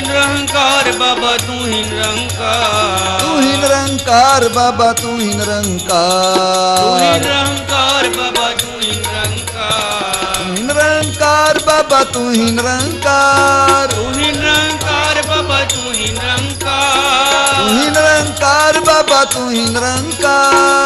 ਨਿਰੰਕਾਰ ਬਾਬਾ ਤੂੰ ਹੀ ਨਿਰੰਕਾਰ ਤੂੰ ਹੀ ਨਿਰੰਕਾਰ ਬਾਬਾ ਤੂੰ ਹੀ ਨਿਰੰਕਾਰ ਤੂੰ ਹੀ ਨਿਰੰਕਾਰ ਬਾਬਾ ਤੂੰ ਹੀ ਤੂੰ ਹੀ ਨਿਰੰਕਾਰ ਨਿਰੰਕਾਰ ਬਾਬਾ ਤੂੰ ਹੀ ਨਿਰੰਕਾਰ ਤੂੰ ਹੀ ਨਿਰੰਕਾਰ ਬਾਬਾ ਤੂੰ ਹੀ ਨਿਰੰਕਾਰ ਤੂੰ ਹੀ ਨਿਰੰਕਾਰ ਬਾਬਾ ਤੂੰ ਹੀ ਨਿਰੰਕਾਰ ਤੂੰ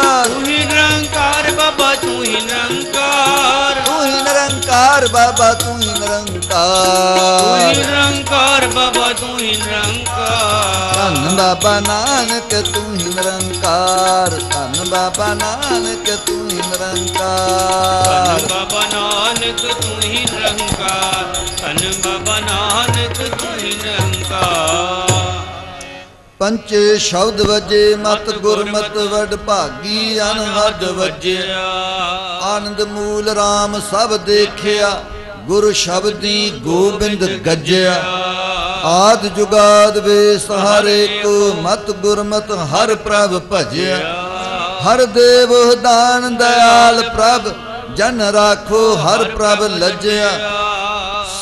ਨਿਰੰਕਾਰ ਬਾਬਾ ਤੂੰ ਹੀ ਤੂੰ ਨਿਰੰਕਾਰ। ਹੀ ਨਿਰੰਕਾਰ ਬਾਬਾ ਤੂੰ ਹੀ ਨਿਰੰਕਾਰ। ਧੰਨ ਬਾਬਾ ਨਾਨਕ ਤੂੰ ਹੀ ਨਿਰੰਕਾਰ। ਧੰਨ ਬਾਬਾ ਨਾਨਕ ਤੂੰ ਹੀ ਨਿਰੰਕਾਰ। ਧੰਨ ਬਾਬਾ ਨਾਨਕ ਤੂੰ ਹੀ ਨਿਰੰਕਾਰ। ਧੰਨ ਬਾਬਾ ਨਾਨਕ ਪੰਚੇ ਸ਼ਬਦ ਵਜੇ, ਮਤ ਗੁਰਮਤ ਵਡ ਭਾਗੀ, ਅਨਹਦ ਵਜਿਆ। ਆਨੰਦ ਮੂਲ RAM ਸਭ ਦੇਖਿਆ, ਗੁਰ ਸ਼ਬਦੀ ਗੋਬਿੰਦ ਗੱਜਿਆ। ਆਦ ਜੁਗਾਦ ਵੇ ਸਹਾਰੇ ਕੋ ਮਤ ਗੁਰਮਤ ਹਰ ਪ੍ਰਭ ਭਜਿਆ। ਹਰ ਦੇਵ ਦਾਨ ਦਇਆਲ ਪ੍ਰਭ, ਜਨ ਰਾਖੋ ਹਰ ਪ੍ਰਭ ਲੱਜਿਆ।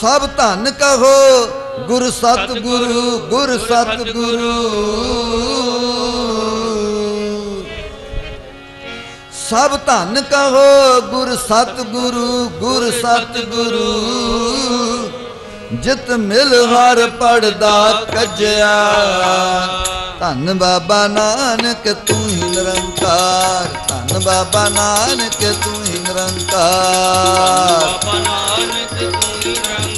ਸਭ ਧਨ ਕਹੋ ਗੁਰ ਸਤ ਗੁਰੂ ਗੁਰ ਸਤ ਗੁਰੂ ਸਭ ਧਨ ਕਹੋ ਗੁਰ ਸਤ ਗੁਰੂ ਗੁਰ ਸਤ ਗੁਰੂ ਜਿਤ ਮਿਲ ਹਰ ਪੜਦਾ ਕੱਜਿਆ। ਧੰਨ ਬਾਬਾ ਨਾਨਕ, ਤੂੰ ਹੀ ਨਿਰੰਕਾਰ। ਧੰਨ ਬਾਬਾ ਨਾਨਕ, ਤੂੰ ਹੀ ਨਿਰੰਕਾਰ। ਬਾਬਾ ਨਾਨਕ, ਤੂੰ ਹੀ ਨਿਰੰਕਾਰ।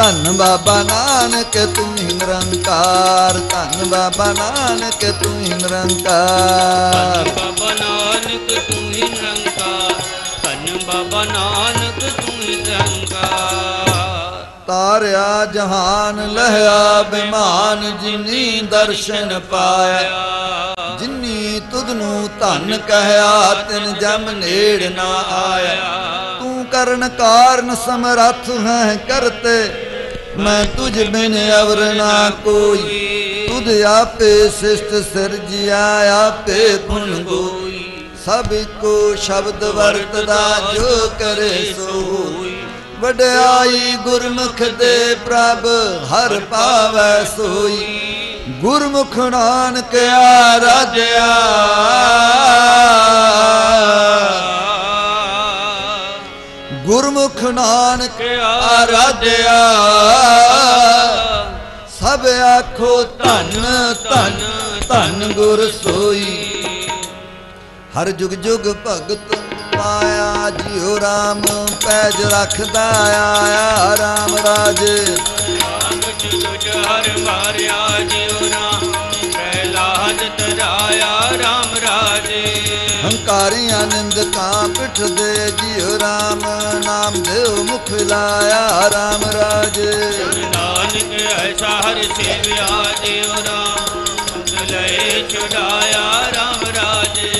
ਧੰਨ ਬਾਬਾ ਨਾਨਕ ਤੂੰ ਹੀ ਨਿਰੰਕਾਰ। ਧੰਨ ਬਾਬਾ ਨਾਨਕ ਤੂੰ ਹੀ ਨਿਰੰਕਾਰ। ਬਾਬਾ ਨਾਨਕ ਤੂੰ ਹੀ ਨਿਰੰਕਾਰ। ਧੰਨ ਬਾਬਾ ਨਾਨਕ ਤੂੰ ਹੀ ਨਿਰੰਕਾਰ। ਤਾਰਿਆ ਜਹਾਨ ਲਹਿਆ ਬਿਮਾਨ ਜਿਨੀ ਦਰਸ਼ਨ ਪਾਇਆ। ਜਿਨੀ ਤੁਧ ਨੂੰ ਧਨ ਕਹਿਆ ਤਿਨ ਜਮ ਨੇੜ ਨਾ ਆਇਆ। ਤੂੰ ਕਰਨ ਕਾਰਨ ਸਮਰੱਥ ਹੈ ਕਰਤੇ। ਮੈਂ ਤੁਝ ਬਿਨ ਅਵਰ ਨਾ ਕੋਈ। ਤੁਧ ਆਪੇ ਸਿਸ਼ਟ ਸਿਰਜਿਆ ਆਪੇ ਗੁਣ ਗੋਈ। ਸਭ ਕੋ ਸ਼ਬਦ ਵਰਤਦਾ ਜੋ ਕਰੇ ਸੋ ਹੋਈ ਵਡਿਆਈ ਗੁਰਮੁਖ ਦੇ ਪ੍ਰਭ, ਹਰ ਪਾਵੈ ਸੋਈ। ਗੁਰਮੁਖ ਨਾਨਕ ਆਰਾਧਿਆ ਗੁਰਮੁਖ ਨਾਨਕ ਆਰਾਧਿਆ। ਸਭ ਆਖੋ ਧੰਨ ਧੰਨ ਧੰਨ ਗੁਰ ਸੋਈ। ਹਰ ਜੁਗ ਜੁਗ ਭਗਤ ਪਾਇਆ ਜਿਉ ਰਾਮ ਪੈਜ ਰੱਖਦਾ ਆਇਆ। ਰਾਮ ਰਾਜੇ। ਰਾਮ ਜੁਜ ਹਰ ਮਾਰਿਆ ਜਿਉ ਰਾਮ ਪ੍ਰਹਿਲਾਦ ਤਰਾਇਆ ਰਾਮ ਰਾਜੇ। ਹੰਕਾਰੀ ਆਨੰਦ ਕਾਂ ਪਿਠ ਦੇ ਜਿਉ ਰਾਮ ਨਾਮ ਦੇਵ ਮੁਖ ਲਾਇਆ ਰਾਮ ਰਾਜੇ। ਨਾਨਕ ਐਸਾ ਹਰ ਸੇਵਿਆ ਜਿਉ ਰਾਮ ਲਏ ਛੁਡਾਇਆ ਰਾਮ ਰਾਜੇ।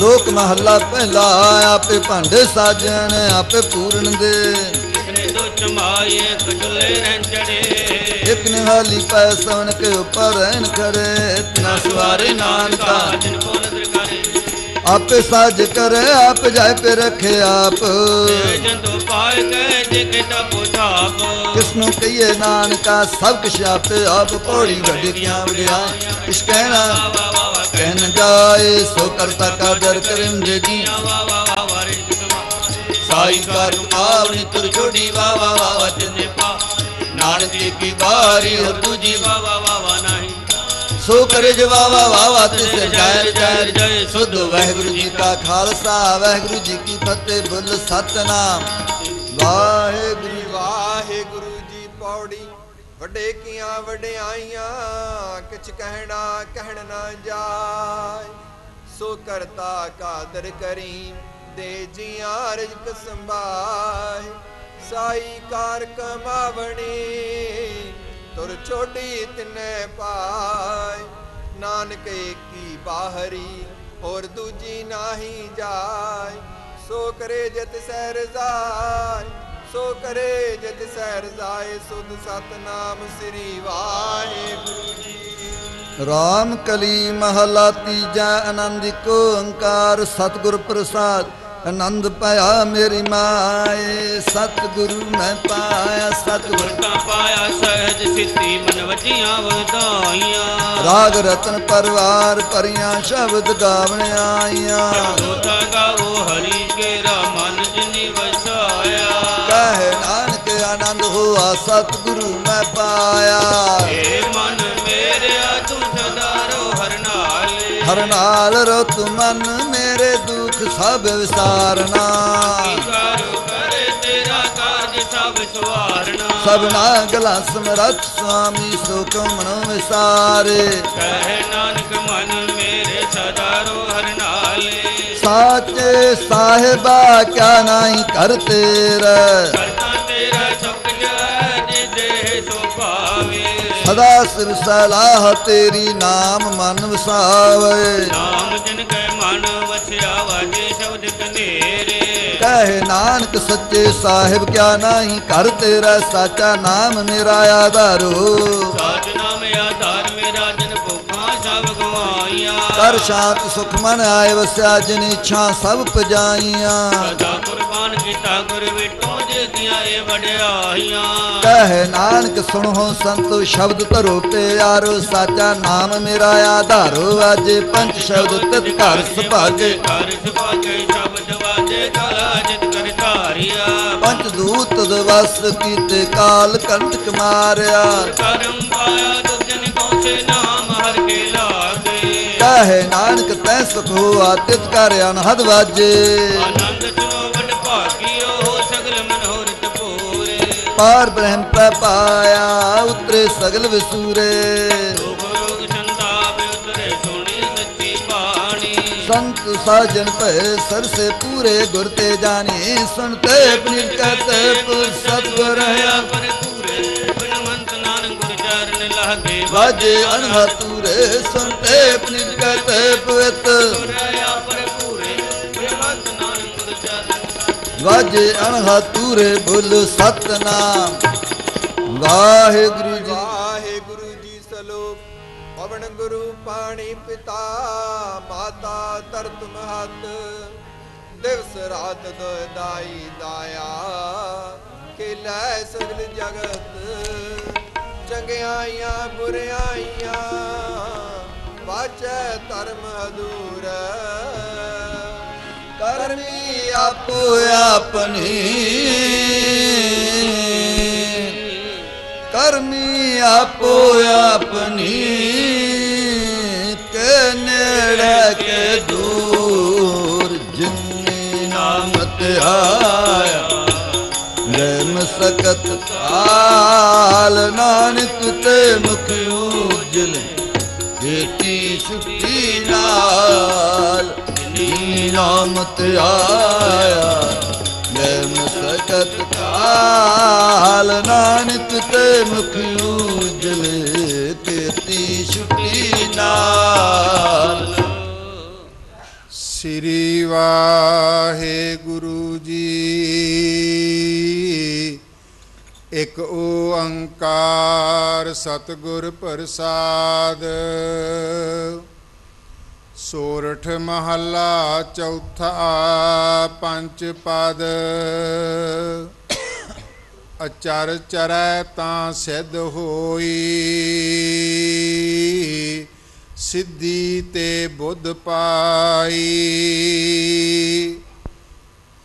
ਲੋਕ ਮਹੱਲਾ ਪਹਿਲਾ ਆਪੇ ਭਾਂਡੇ ਸਾਜਣ ਆਪੇ ਪੂਰਨ ਦੇ। ਇਤਨੇ ਦੁੱਚ ਮਾਏ ਖਜੁਲੇ ਰੰਜੜੇ ਇਕ ਨਿਹਾਲੀ ਪੈ ਸਵਨ ਕੇ ਉਪਰ ਰਹਿਣ ਖਰੇ ਇਤਨਾ ਸਵਾਰੇ ਨਾਨਕਾ। ਜਿਨ ਕਰੇ ਆਪੇ ਸਾਜ ਕਰੇ, ਆਪ ਜਾਇ ਪੇ ਰਖੇ ਆਪ। ਜੰਤੋ ਪਾਏ ਕੇ ਜਿਕੇ ਤਾ ਪੁਛਾਪ ਕਿਸ ਨੂੰ ਕਹੀਏ ਨਾਨਕਾ, ਸਭ ਕੁਛ ਆਪੇ, ਆਪ ਪੌੜੀ ਵੱਡੀਆਂ ਵਡਿਆਈ ਕਿਸ ਕਹਿਣਾ ਵਾ ਜਾਏ, ਸੋ ਕਰਤਾ ਕਾਦਰ ਕਰਿਮ ਦੇ ਜੀ ਸਾਈ ਕਰ ਆਵਣੀ ਤੁਰ ਛੋੜੀ ਵਾ ਵਾ ਵਾ ਵਾ ਪਾ ਨਾਨਕ ਕੀ ਬਾਰੀ ਹੋ ਤੁਜੀ ਵਾ ਵਾ ਵਾ ਵਾ ਸੋ ਕਰੇ ਜਵਾਵਾ ਵਾ ਤਿਸ ਜੈ ਜੈ ਜੈ ਸੁਧ ਵਾਹਿਗੁਰੂ ਜੀ ਕਾ ਖਾਲਸਾ, ਵਾਹਿਗੁਰੂ ਜੀ ਕੀ ਫਤਿਹ, ਬੁੱਲ ਸਤਨਾਮ। ਵਾਹਿਗੁਰੂ ਵਾਹਿਗੁਰੂ ਜੀ ਪੌੜੀ, ਵੱਡੇ ਕੀਆਂ ਵਡਿਆਈਆਂ ਕਿਛ ਕਹਿਣਾ, ਕਹਿਣ ਨਾ ਜਾਏ। ਸੋ ਕਰਤਾ ਕਾਦਰ ਕਰੀ, ਦੇ ਜੀਆਂ ਰਿਜਕ ਸੰਭਾਏ। ਸਾਈ ਕਾਰ ਕਮਾਵਣੀ ਤੁਰ ਛੋਡੀ ਤਿਨੇ ਪਾਏ। ਨਾਨਕ ਏਕੀ ਬਾਹਰੀ, ਹੋਰ ਦੂਜੀ ਨਾਹੀ ਜਾਏ। ਸੋ ਕਰੇ ਜਤ ਸਹਿਰ ਜਾਏ, ਸੋ ਕਰੇ ਜਤ ਸਹਿਰ ਜਾਏ, ਸੁਧ ਸਤਨਾਮ ਸ੍ਰੀ ਵਾਹਿਗੁਰੂ ਜੀ। ਰਾਮ ਕਲੀ ਮਹਲਾ ਤੀਜਾ ਆਨੰਦ ਕੋ ਓੰਕਾਰ, ਸਤਿਗੁਰ ਪ੍ਰਸਾਦ। ਆਨੰਦ ਪਾਇਆ ਮੇਰੀ ਮਾਏ ਸਤਿਗੁਰੂ ਮੈਂ ਪਾਇਆ ਸਤਿਗੁਰ। ਤਾਂ ਪਾਇਆ ਸਹਿਜ ਸਿੱਧੀ ਮਨ ਵਜੀਆਂ ਵਧਾਈਆਂ। ਰਾਗ ਰਤਨ ਪਰਵਾਰ ਪਰੀਆਂ ਸ਼ਬਦ ਗਾਵਣ ਆਈਆਂ। ਹੋਤਾ ਗਾਵੋ ਹਰੀ ਕੇਰਾ ਮਨ ਜਿਨੀ ਵਸਾਇਆ। ਕਹੇ ਨਾਨਕ ਆਨੰਦ ਹੋਆ ਸਤਿਗੁਰੂ ਮੈਂ ਪਾਇਆ। ਏ ਮਨ ਮੇਰਿਆ ਹਰ ਨਾਲ ਰੋ ਮਨ ਮੇਰੇ ਦੁੱਖ ਸਭ ਵਿਸਾਰਨਾ। ਸਭਨਾ ਗਲਾ ਸਮਰਥ ਸੁਆਮੀ ਸੋ ਕੋ ਵਿਸਾਰੇ। ਕਹੇ ਨਾਨਕ ਮਨ ਮੇਰੇ ਸਦਾ ਰੋ ਹਰ ਨਾਲੇ ਸਾਚੇ ਸਾਹਿਬਾ ਕਿਆ ਨਹੀਂ ਕਰ ਤੇਰਾ। ਕਰਤਾ ਸਦਾ ਸਿਰ ਸਲਾਹ ਤੇਰੀ ਨਾਮ ਮਨ ਵਸਾਵੇ। ਨਾਮ ਜਿਨ ਕੈ ਮਨ ਵਸਿਆ ਵਾਜੇ ਸ਼ਬਦ ਕਨੇਰੇ। ਕਹੇ ਨਾਨਕ ਸੱਚੇ ਸਾਹਿਬ ਕਿਆ ਨਹੀਂ ਕਰ ਤੇਰਾ ਸਾਚਾ ਨਾਮ ਮੇਰਾ ਆਧਾਰੋ। ਸਾਜ ਨਾਮ ਆਧਾਰ ਮੇਰਾ ਜਨ ਭੁੱਖਾਂ ਸਭ ਗਵਾਈਆਂ ਕਰ ਸ਼ਾਂਤ ਸੁਖ ਮਨ ਆਏ ਵਸਿਆ ਜਿਨ ਇੱਛਾ ਸਭ ਪਜਾਈਆਂ। ਸਦਾ ਕੁਰਬਾਨ ਕੀਤਾ ਗੁਰ ਵਿਟੋ ਜੇ ਵਡਿਆਈਆਂ ਕਹੇ ਨਾਨਕ, ਸੁਣੋ ਸੰਤੋ, ਸ਼ਬਦ ਧਰੋ ਪਿਆਰੋ, ਸਾਚਾ ਨਾਮ ਮੇਰਾ ਆਧਾਰੋ। ਅਜੇ ਪੰਜ ਸ਼ਬਦ ਤਿਤ ਘਰ ਸੁਭਾਗੇ। ਘਰ ਸੁਭਾਗੇ ਸ਼ਬਦ ਵਾਜੇ ਕਾਲਾ ਜਿਤ ਕਰ ਧਾਰਿਆ ਪੰਜ ਦੂਤ ਦਵਸ ਕੀਤੇ ਕਾਲ ਕੰਟਕ ਮਾਰਿਆ। ਕਰਮ ਪਾਇਆ ਦੁਜਨ ਕੋ ਸੇ ਨਾਮ ਹਰ ਕੇ ਲਾਗੇ ਕਹੇ ਨਾਨਕ, ਤੈ ਸੁਖ ਹੋਆ ਤਿਤ ਕਰ ਅਨਹਦ ਵਾਜੇ। ਪਾਰ ਬ੍ਰਹਮ ਪੈ ਪਾਇਆ, ਉਤਰੇ ਸਗਲ ਵਿਸੂਰੇ। ਸੰਤ ਸਾਜਨ ਭੈ ਸਰਸੇ ਪੂਰੇ ਗੁਰ ਤੇ ਜਾਣੀ। ਸੁਣਤੇ ਪਨਿਰ ਪੁਰ ਸਤਗੁਰ ਰਹਾ ਪਰ ਪੂਰੇ ਬਿਨਵੰਤ ਨਾਨਕ ਗੁਰ ਚਰਨ ਲਾਗੇ ਵਾਜੇ ਅਨਹਾ ਤੂਰੇ ਸੁਨਤੇ ਪਵਿੱਤ ਰਹਾ ਵਾਜੇ ਅਨਹਾ ਬੁੱਲ ਸਤਨਾਮ। ਵਾਹਿਗੁਰੂ ਜੀ ਵਾਹਿਗੁਰੂ ਜੀ ਸਲੋਕ। ਪਵਨ ਗੁਰੂ ਪਾਣੀ ਪਿਤਾ, ਮਾਤਾ ਤਰਤ ਮਹਤ। ਦਿਵਸ ਰਾਤ ਦੋਇਦਾਈ ਦਾਇਆ ਖੇਲੇ ਸਗਲ ਜਗਤ। ਚੰਗਿਆਈਆਂ, ਬੁਰਿਆਈਆਂ, ਵਾਚੈ ਧਰਮ ਅਦੂਰ ਕਰਮੀ ਆਪੋ ਆਪਣੀ। ਕਰਮੀ ਆਪੋ ਆਪਣੀ। ਕੇ ਨੇੜੇ ਕੇ ਦੂਰ ਜਿਨੀ ਨਾਮਤ ਆਇਆ, ਰਹਿਮ ਸਕਤ ਕਾਲ ਨਾਨਕ ਤੇ ਮੁਖ ਉਜਲ ਕੀਤੀ ਛੁੱਟੀ ਨਾਲ ਜਿਨੀ ਨਾਮ ਤੇ ਆਇਆ ਰਹਿਮ ਸਕਤ ਕਾਲ ਨਾਨਕ ਤੇ ਮੁਖ ਉਜਲ ਕੀਤੀ ਛੁੱਟੀ ਨਾਲ ਸ੍ਰੀ ਵਾਹਿਗੁਰੂ ਜੀ ਇਕ ਓੰਕਾਰ ਸਤਿਗੁਰ ਪ੍ਰਸਾਦ ਸੋਰਠ ਮਹੱਲਾ ਚੌਥਾ ਪੰਜ ਪਦ। ਅਚਰ ਚਰੈ ਤਾਂ ਸਿੱਧ ਹੋਈ। ਸਿੱਧੀ ਤੇ ਬੁੱਧ ਪਾਈ।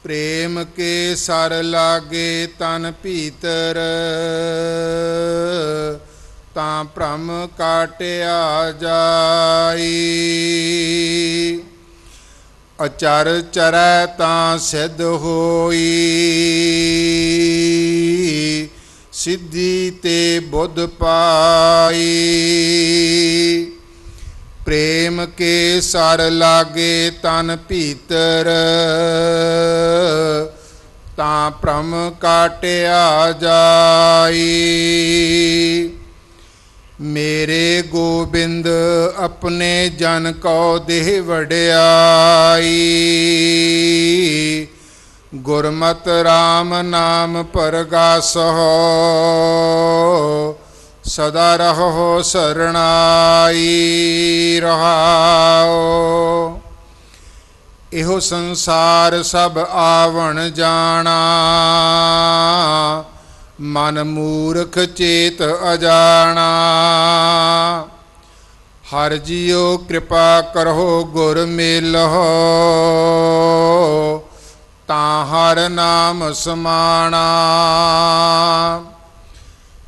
ਪ੍ਰੇਮ ਕੇ ਸਰ ਲਾਗੇ ਤਨ ਭੀਤਰ। ਤਾਂ ਭ੍ਰਮ ਕਾਟਿਆ ਜਾਈ। ਅਚਰ ਚਰੈ ਤਾਂ ਸਿੱਧ ਹੋਈ। ਸਿੱਧੀ ਤੇ ਬੁੱਧ ਪਾਈ। ਪ੍ਰੇਮ ਕੇ ਸਰ ਲਾਗੇ ਤਨ ਭੀਤਰ। ਤਾਂ ਭ੍ਰਮ ਕਾਟਿਆ ਜਾਈ। ਮੇਰੇ ਗੋਬਿੰਦ ਆਪਣੇ ਜਨ ਕੋ ਦੇਹ ਵਡਿਆਈ। ਗੁਰਮਤ RAM ਨਾਮ ਪਰਗਾਸੋ ਸਦਾ ਰਹੋ ਸਰਣਾਈ ਰਹਾਓ ਇਹੋ ਸੰਸਾਰ ਸਭ ਆਵਣ ਜਾਣਾ। ਮਨ ਮੂਰਖ ਚੇਤ ਅਜਾਣਾ। ਹਰ ਜੀਓ ਕਿਰਪਾ ਕਰੋ, ਗੁਰ ਮਿਲਹੁ। ਤਾਂ ਹਰ ਨਾਮ ਸਮਾਣਾ।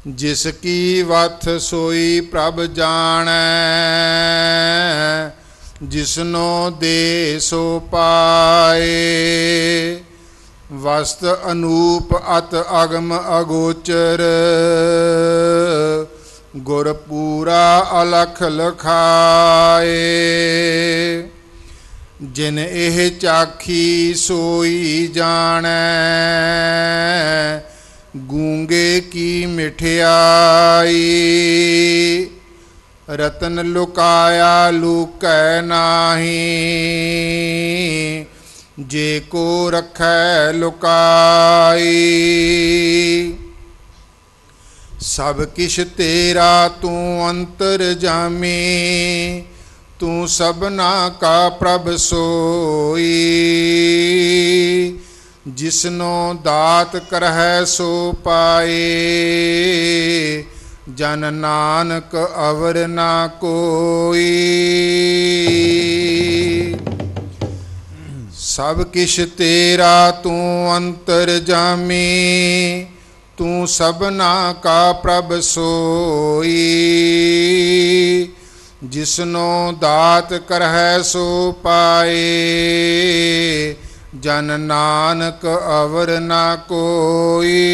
ਜਿਸ ਕੀ ਵਥ ਸੋਈ ਪ੍ਰਭ ਜਾਣੈ, ਜਿਸਨੋ ਦੇ ਸੋ ਪਾਏ। ਵਸਤ ਅਨੂਪ ਅਤ ਅਗਮ ਅਗੋਚਰ। ਗੁਰ ਪੂਰਾ ਅਲਖ ਲਖਾਏ। ਜਿਨ ਇਹ ਚਾਖੀ ਸੋਈ ਜਾਣੈ, ਗੂੰਗੇ ਕੀ ਮਿਠਿਆਈ। ਰਤਨ ਲੁਕਾਇਆ ਲੁਕੈ ਨਾਹੀ ਜੇ ਕੋ ਰਖੈ ਲੁਕਾਈ, ਸਭ ਕਿਛ ਤੇਰਾ ਤੂੰ ਅੰਤਰ ਜਾਮੀ, ਤੂੰ ਸਭਨਾ ਕਾ ਪ੍ਰਭ ਸੋਈ। ਜਿਸਨੋ ਦਾਤ ਕਰਹਿ ਸੋ ਪਾਏ, ਜਨ ਨਾਨਕ ਅਵਰ ਨਾ ਕੋਈ। ਸਭ ਕਿਛ ਤੇਰਾ ਤੂੰ ਅੰਤਰ ਜਾਮੀ, ਤੂੰ ਸਭਨਾ ਕਾ ਪ੍ਰਭ ਸੋਈ। ਜਿਸਨੋ ਦਾਤ ਕਰਹਿ ਸੋ ਪਾਏ, ਜਨ ਨਾਨਕ ਅਵਰ ਨਾ ਕੋਈ।